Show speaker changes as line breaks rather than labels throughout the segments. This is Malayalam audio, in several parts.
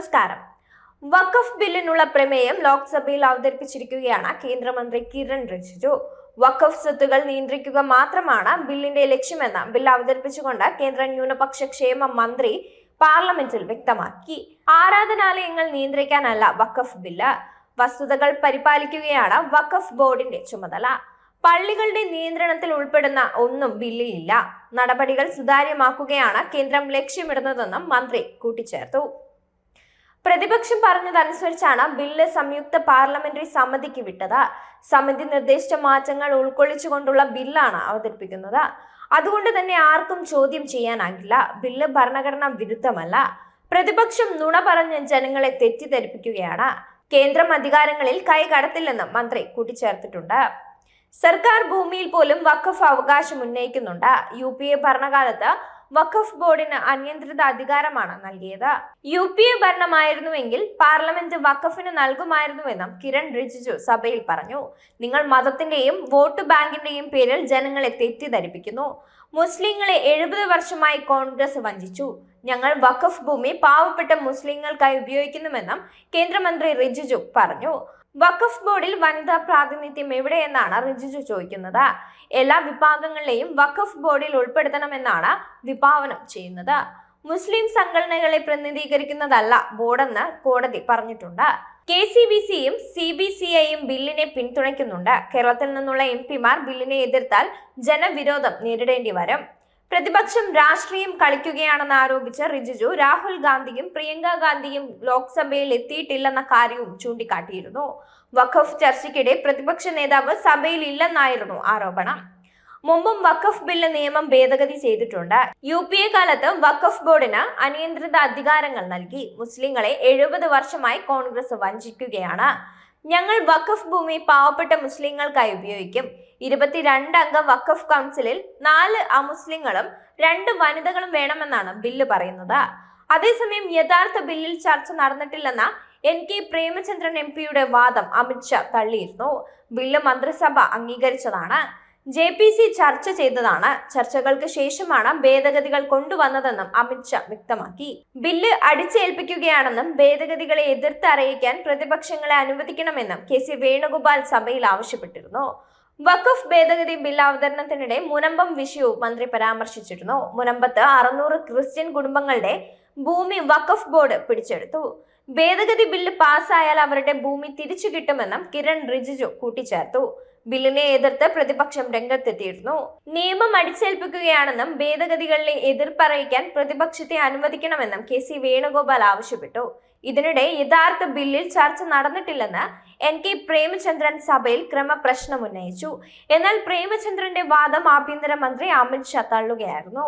നമസ്കാരം. വഖഫ് ബില്ലിനുള്ള പ്രമേയം ലോക്സഭയിൽ അവതരിപ്പിച്ചിരിക്കുകയാണ് കേന്ദ്രമന്ത്രി കിരൺ റിജിജു. വഖഫ് സ്വത്തുകൾ നിയന്ത്രിക്കുക മാത്രമാണ് ബില്ലിന്റെ ലക്ഷ്യമെന്ന് ബിൽ അവതരിപ്പിച്ചുകൊണ്ട് കേന്ദ്ര ന്യൂനപക്ഷ ക്ഷേമ മന്ത്രി പാർലമെന്റിൽ വ്യക്തമാക്കി. ആരാധനാലയങ്ങൾ നിയന്ത്രിക്കാനല്ല വഖഫ് ബില്ല്. വസ്തുതകൾ പരിപാലിക്കുകയാണ് വഖഫ് ബോർഡിന്റെ ചുമതല. പള്ളികളുടെ നിയന്ത്രണത്തിൽ ഉൾപ്പെടുന്ന ഒന്നും ബില്ലിലില്ല. നടപടികൾ സുതാര്യമാക്കുകയാണ് കേന്ദ്രം ലക്ഷ്യമിടുന്നതെന്നും മന്ത്രി കൂട്ടിച്ചേർത്തു. പ്രതിപക്ഷം പറഞ്ഞതനുസരിച്ചാണ് ബില്ല് സംയുക്ത പാർലമെന്ററി സമിതിക്ക് വിട്ടത്. സമിതി നിർദ്ദേശിച്ച മാറ്റങ്ങൾ ഉൾക്കൊള്ളിച്ചുകൊണ്ടുള്ള ബില്ലാണ് അവതരിപ്പിക്കുന്നത്. അതുകൊണ്ട് തന്നെ ആർക്കും ചോദ്യം ചെയ്യാനാകില്ല. ബില്ല് ഭരണഘടനാ വിരുദ്ധമല്ല. പ്രതിപക്ഷം നുണ പറഞ്ഞ് ജനങ്ങളെ തെറ്റിദ്ധരിപ്പിക്കുകയാണ്. കേന്ദ്രം അധികാരങ്ങളിൽ കൈകടത്തില്ലെന്നും മന്ത്രി കൂട്ടിച്ചേർത്തിട്ടുണ്ട്. സർക്കാർ ഭൂമിയിൽ പോലും വഖഫ് അവകാശം ഉന്നയിക്കുന്നുണ്ട്. യു പി എ ഭരണകാലത്ത് വഖഫ് ബോർഡിന് അനിയന്ത്രിത അധികാരമാണ് നൽകിയത്. യു പി എ ഭരണമായിരുന്നുവെങ്കിൽ പാർലമെന്റ് വഖഫിന് നൽകുമായിരുന്നുവെന്നും കിരൺ റിജിജു സഭയിൽ പറഞ്ഞു. നിങ്ങൾ മതത്തിന്റെയും വോട്ട് ബാങ്കിന്റെയും പേരിൽ ജനങ്ങളെ തെറ്റിദ്ധരിപ്പിക്കുന്നു. മുസ്ലിങ്ങളെ എഴുപത് വർഷമായി കോൺഗ്രസ് വഞ്ചിച്ചു. ഞങ്ങൾ വഖഫ് ഭൂമി പാവപ്പെട്ട മുസ്ലിങ്ങൾക്കായി ഉപയോഗിക്കുന്നുവെന്നും കേന്ദ്രമന്ത്രി റിജിജു പറഞ്ഞു. വഖഫ് ബോർഡിൽ വനിതാ പ്രാതിനിധ്യം എവിടെയെന്നാണ് റിജിജു ചോദിക്കുന്നത്? എല്ലാ വിഭാഗങ്ങളെയും വഖഫ് ബോർഡിൽ ഉൾപ്പെടുത്തണമെന്നാണ് വിഭാവനം ചെയ്യുന്നത്. മുസ്ലിം സംഘടനകളെ പ്രതിനിധീകരിക്കുന്നതല്ല ബോർഡെന്ന് കോടതി പറഞ്ഞിട്ടുണ്ട്. കെ സി ബി സിയും സി ബി സി ഐയും ബില്ലിനെ പിന്തുണയ്ക്കുന്നുണ്ട്. കേരളത്തിൽ നിന്നുള്ള എം പിമാർ ബില്ലിനെ എതിർത്താൽ ജനവിരോധം നേരിടേണ്ടി വരും. പ്രതിപക്ഷം രാഷ്ട്രീയം കളിക്കുകയാണെന്ന് ആരോപിച്ച റിജിജു രാഹുൽ ഗാന്ധിയും പ്രിയങ്ക ഗാന്ധിയും ലോക്സഭയിൽ എത്തിയിട്ടില്ലെന്ന കാര്യവും ചൂണ്ടിക്കാട്ടിയിരുന്നു. വഖഫ് ചർച്ചയ്ക്കിടെ പ്രതിപക്ഷ നേതാവ് സഭയിൽ ഇല്ലെന്നായിരുന്നു ആരോപണം. മുമ്പും വഖഫ് ബില്ല് നിയമം ഭേദഗതി ചെയ്തിട്ടുണ്ട്. യു പി എ കാലത്ത് വഖഫ് ബോർഡിന് അനിയന്ത്രിത അധികാരങ്ങൾ നൽകി. മുസ്ലിങ്ങളെ എഴുപത് വർഷമായി കോൺഗ്രസ് വഞ്ചിക്കുകയാണ്. ഞങ്ങൾ വഖഫ് ഭൂമി പാവപ്പെട്ട മുസ്ലിങ്ങൾക്കായി ഉപയോഗിക്കും. ഇരുപത്തിരണ്ട് അംഗ വഖഫ് കൗൺസിലിൽ നാല് അമുസ്ലിങ്ങളും രണ്ട് വനിതകളും വേണമെന്നാണ് ബില്ല് പറയുന്നത്. അതേസമയം യഥാർത്ഥ ബില്ലിൽ ചർച്ച നടന്നിട്ടില്ലെന്ന എൻ കെ പ്രേമചന്ദ്രൻ എം പിയുടെ വാദം അമിത്ഷാ തള്ളിയിരുന്നു. ബില്ല് മന്ത്രിസഭ അംഗീകരിച്ചതാണ്. ജെ പി സി ചർച്ച ചെയ്തതാണ്. ചർച്ചകൾക്ക് ശേഷമാണ് ഭേദഗതികൾ കൊണ്ടുവന്നതെന്നും അമിത്ഷാ വ്യക്തമാക്കി. ബില്ല് അടിച്ചേൽപ്പിക്കുകയാണെന്നും ഭേദഗതികളെ എതിർത്ത് അറിയിക്കാൻ പ്രതിപക്ഷങ്ങളെ അനുവദിക്കണമെന്നും കെ സി വേണുഗോപാൽ സഭയിൽ ആവശ്യപ്പെട്ടിരുന്നു. വഖഫ് ഭേദഗതി ബിൽ അവതരണത്തിനിടെ മുനമ്പം വിഷയവും മന്ത്രി പരാമർശിച്ചിരുന്നു. മുനമ്പത്ത് അറുന്നൂറ് ക്രിസ്ത്യൻ കുടുംബങ്ങളുടെ ഭൂമി വഖഫ് ബോർഡ് പിടിച്ചെടുത്തു. ഭേദഗതി ബില്ല് പാസ്സായാൽ അവരുടെ ഭൂമി തിരിച്ചു കിട്ടുമെന്നും കിരൺ റിജിജു കൂട്ടിച്ചേർത്തു. ബില്ലിനെ എതിർത്ത് പ്രതിപക്ഷം രംഗത്തെത്തിയിരുന്നു. നിയമം അടിച്ചേൽപ്പിക്കുകയാണെന്നും ഭേദഗതികളിലെ എതിർപ്പറിയിക്കാൻ പ്രതിപക്ഷത്തെ അനുവദിക്കണമെന്നും കെ സി വേണുഗോപാൽ ആവശ്യപ്പെട്ടു. ഇതിനിടെ യഥാർത്ഥ ബില്ലിൽ ചർച്ച നടന്നിട്ടില്ലെന്ന് എൻ കെ പ്രേമചന്ദ്രൻ സഭയിൽ ക്രമപ്രശ്നം ഉന്നയിച്ചു എന്നാൽ പ്രേമചന്ദ്രന്റെ വാദം ആഭ്യന്തരമന്ത്രി അമിത്ഷാ തള്ളുകയായിരുന്നു.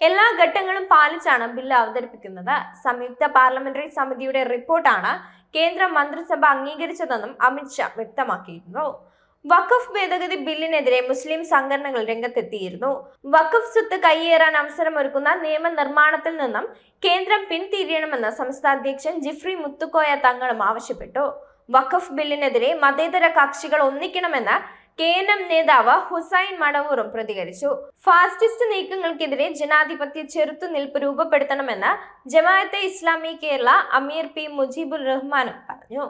എല്ലാ ഘട്ടങ്ങളും പാലിച്ചാണ് ബില്ല് അവതരിപ്പിക്കുന്നത്. സംയുക്ത പാർലമെന്ററി സമിതിയുടെ റിപ്പോർട്ടാണ് കേന്ദ്ര മന്ത്രിസഭ അംഗീകരിച്ചതെന്നും അമിത്ഷാ വ്യക്തമാക്കിയിരുന്നു. വഖഫ് ഭേദഗതി ബില്ലിനെതിരെ മുസ്ലിം സംഘടനകൾ രംഗത്തെത്തിയിരുന്നു. വഖഫ് സ്വത്ത് കൈയേറാൻ അവസരമൊരുക്കുന്ന നിയമനിർമ്മാണത്തിൽ നിന്നും കേന്ദ്രം പിന്തിരിയണമെന്ന് സംസ്ഥാന അധ്യക്ഷൻ ജിഫ്രി മുത്തുക്കോയ തങ്ങളും ആവശ്യപ്പെട്ടു. വഖഫ് ബില്ലിനെതിരെ മതേതര കക്ഷികൾ ഒന്നിക്കണമെന്ന് കെ എൻ എം നേതാവ് ഹുസൈൻ മടവൂറും പ്രതികരിച്ചു. ഫാസിസ്റ്റ് നീക്കങ്ങൾക്കെതിരെ ജനാധിപത്യ ചെറുത്തുനിൽപ്പ് രൂപപ്പെടുത്തണമെന്ന് ജമാഅത്തെ ഇസ്ലാമി കേരള അമീർ പി മുജീബുർ റഹ്മാനും പറഞ്ഞു.